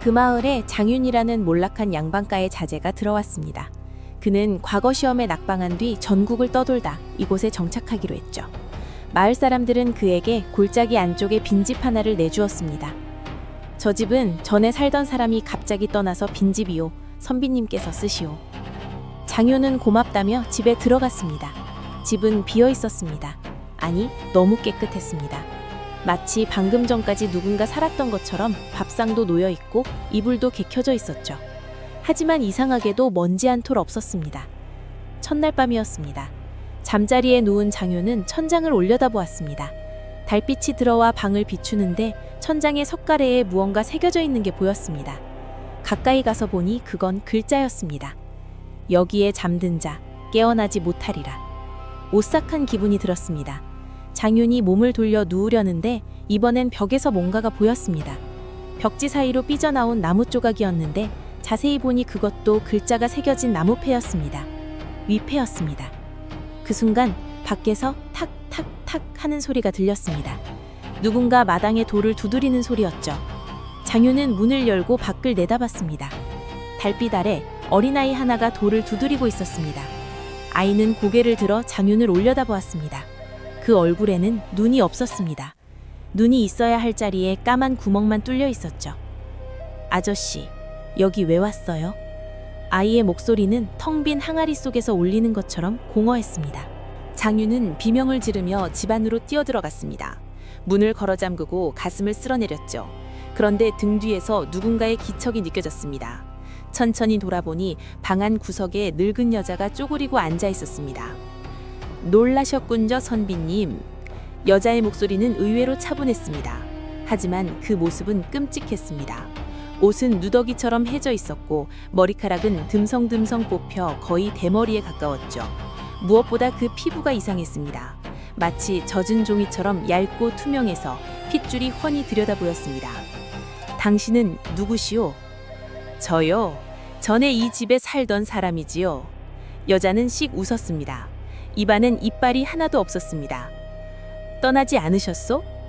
그 마을에 장윤이라는 몰락한 양반가의 자제가 들어왔습니다. 그는 과거 시험에 낙방한 뒤 전국을 떠돌다 이곳에 정착하기로 했죠. 마을 사람들은 그에게 골짜기 안쪽에 빈집 하나를 내주었습니다. 저 집은 전에 살던 사람이 갑자기 떠나서 빈집이요. 선비님께서 쓰시오. 장효는 고맙다며 집에 들어갔습니다. 집은 비어 있었습니다. 아니, 너무 깨끗했습니다. 마치 방금 전까지 누군가 살았던 것처럼 밥상도 놓여 있고 이불도 개켜져 있었죠. 하지만 이상하게도 먼지 한 톨 없었습니다. 첫날 밤이었습니다. 잠자리에 누운 장효는 천장을 올려다보았습니다. 달빛이 들어와 방을 비추는데 천장에 석가래에 무언가 새겨져 있는 게 보였습니다. 가까이 가서 보니 그건 글자였습니다. 여기에 잠든 자 깨어나지 못하리라. 오싹한 기분이 들었습니다. 장윤이 몸을 돌려 누우려는데 이번엔 벽에서 뭔가가 보였습니다. 벽지 사이로 삐져나온 나무 조각이었는데 자세히 보니 그것도 글자가 새겨진 나무패였습니다. 위패였습니다. 그 순간 밖에서 탁탁탁 하는 소리가 들렸습니다. 누군가 마당에 돌을 두드리는 소리였죠. 장윤은 문을 열고 밖을 내다봤습니다. 달빛 아래 어린아이 하나가 돌을 두드리고 있었습니다. 아이는 고개를 들어 장윤을 올려다보았습니다. 그 얼굴에는 눈이 없었습니다. 눈이 있어야 할 자리에 까만 구멍만 뚫려 있었죠. 아저씨, 여기 왜 왔어요? 아이의 목소리는 텅 빈 항아리 속에서 울리는 것처럼 공허했습니다. 장윤은 비명을 지르며 집 안으로 뛰어들어갔습니다. 문을 걸어 잠그고 가슴을 쓸어내렸죠. 그런데 등 뒤에서 누군가의 기척이 느껴졌습니다. 천천히 돌아보니 방 안 구석에 늙은 여자가 쪼그리고 앉아 있었습니다. 놀라셨군저 선비님. 여자의 목소리는 의외로 차분했습니다. 하지만 그 모습은 끔찍했습니다. 옷은 누더기처럼 해져 있었고 머리카락은 듬성듬성 뽑혀 거의 대머리에 가까웠죠. 무엇보다 그 피부가 이상했습니다. 마치 젖은 종이처럼 얇고 투명해서 핏줄이 훤히 들여다 보였습니다. 당신은 누구시오? 저요. 전에 이 집에 살던 사람이지요. 여자는 씩 웃었습니다. 입안엔 이빨이 하나도 없었습니다. 떠나지 않으셨소?